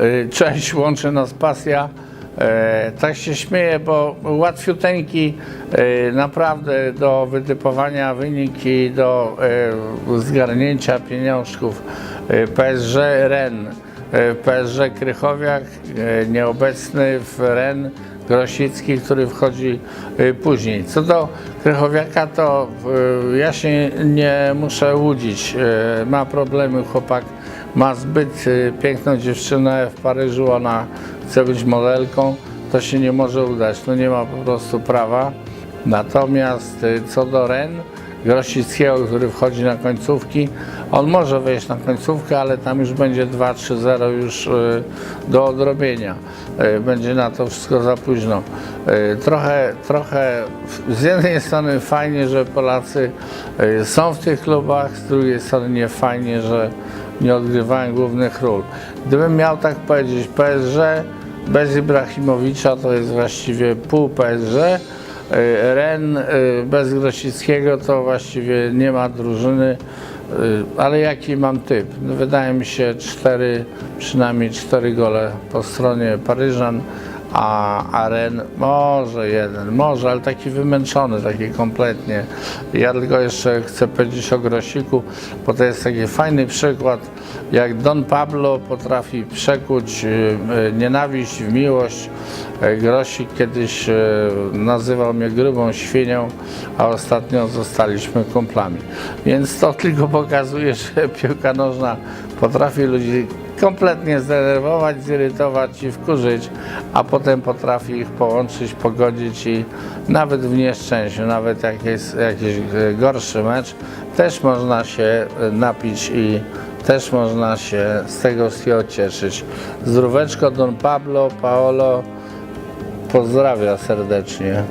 Y, Cześć, łączy nas pasja. E, Tak się śmieję, bo łatwiuteńki e, naprawdę do wytypowania wyniki, do zgarnięcia pieniążków. PSG Ren, PSG Krychowiak, nieobecny w Ren, Grosicki, który wchodzi y, później. Co do Krychowiaka, to y, ja się nie muszę łudzić. Y, Ma problemy chłopak, ma zbyt y, piękną dziewczynę w Paryżu, ona chce być modelką, to się nie może udać, no nie ma po prostu prawa. Natomiast y, co do Ren, Grosickiego, który wchodzi na końcówki, on może wejść na końcówkę, ale tam już będzie 2-3-0 już y, do odrobienia. Y, Będzie na to wszystko za późno. Y, Trochę, trochę z jednej strony fajnie, że Polacy są w tych klubach, z drugiej strony nie fajnie, że nie odgrywają głównych ról. Gdybym miał tak powiedzieć, PSG bez Ibrahimowicza to jest właściwie pół PSG, Ren y, bez Grosickiego to właściwie nie ma drużyny, y, ale jaki mam typ? No, Wydaje mi się cztery, przynajmniej cztery gole po stronie Paryżan, a, a Ren może jeden, może, ale taki wymęczony, taki kompletnie. Ja tylko jeszcze chcę powiedzieć o Grosiku, bo to jest taki fajny przykład, jak Don Pablo potrafi przekuć y, y, nienawiść w miłość. E, Grosik kiedyś e, nazywał mnie grubą świnią, a ostatnio zostaliśmy kumplami. Więc to tylko pokazuje, że piłka nożna potrafi ludzi kompletnie zdenerwować, zirytować i wkurzyć, a potem potrafi ich połączyć, pogodzić i nawet w nieszczęściu, nawet jak jest jakiś e, gorszy mecz, też można się e, napić i też można się z tego wszystkiego cieszyć. Zdróweczko Don Pablo, Paolo, Pozdrawia serdecznie.